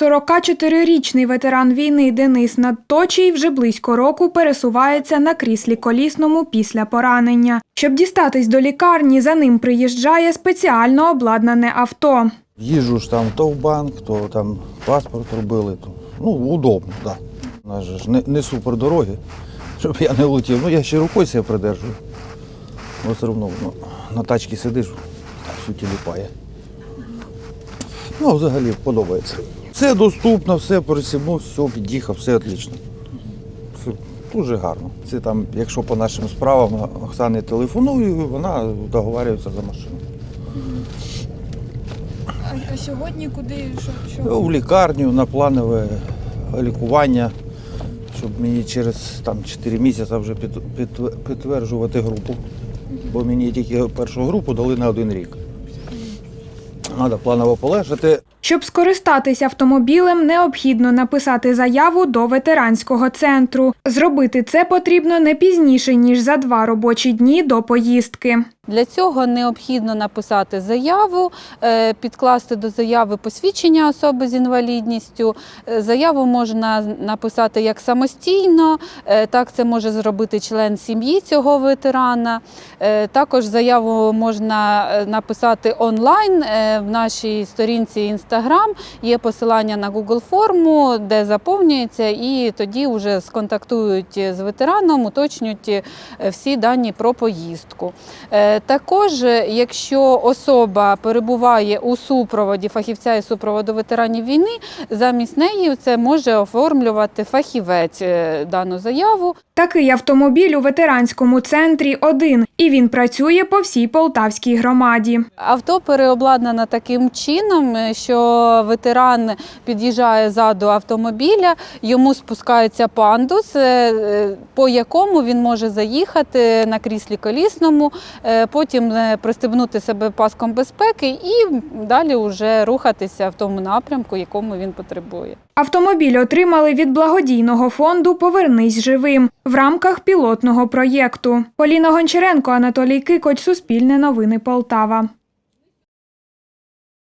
44-річний ветеран війни Денис Надточий вже близько року пересувається на кріслі колісному після поранення. Щоб дістатись до лікарні, за ним приїжджає спеціально обладнане авто. Їжджу ж там то в банк, то там паспорт робили. То, ну, удобно, так. Да. У нас ж не, не супер дороги, щоб я не летів. Ну, я ще рукою себе придержую. Бо все одно ну, на тачці сидиш, так всю тіліпає. Ну, взагалі подобається. Все доступно, все пересібнув, все під'їхав, все отлично. Все дуже гарно. Це там, якщо по нашим справам Оксані телефоную, вона договарюється за машину. А сьогодні куди? Що, Ну, В лікарню на планове лікування, щоб мені через там, 4 місяці вже під, під, підтверджувати групу. Бо мені тільки першу групу дали на один рік. Треба планово полежати. Щоб скористатись автомобілем, необхідно написати заяву до ветеранського центру. Зробити це потрібно не пізніше ніж за два робочі дні до поїздки. Для цього необхідно написати заяву, е, підкласти до заяви посвідчення особи з інвалідністю. Е, Заяву можна написати як самостійно, е, так це може зробити член сім'ї цього ветерана. Також заяву можна написати онлайн в нашій сторінці Instagram. Є посилання на Google форму, де заповнюється, і тоді вже сконтактують з ветераном, уточнюють всі дані про поїздку. Також, якщо особа перебуває у супроводі фахівця і супроводу ветеранів війни, замість неї це може оформлювати фахівець е, дану заяву. Такий автомобіль у ветеранському центрі один, і він працює по всій Полтавській громаді. Авто переобладнано таким чином, е, що ветеран під'їжджає ззаду автомобіля, йому спускається пандус, е, по якому він може заїхати на кріслі колісному, потім е, пристебнути себе паском безпеки і далі вже рухатися в тому напрямку, якому він потребує. Автомобіль отримали від благодійного фонду Повернись живим в рамках пілотного проєкту. Поліна Гончаренко, Анатолій Кикоч, Суспільне новини Полтава.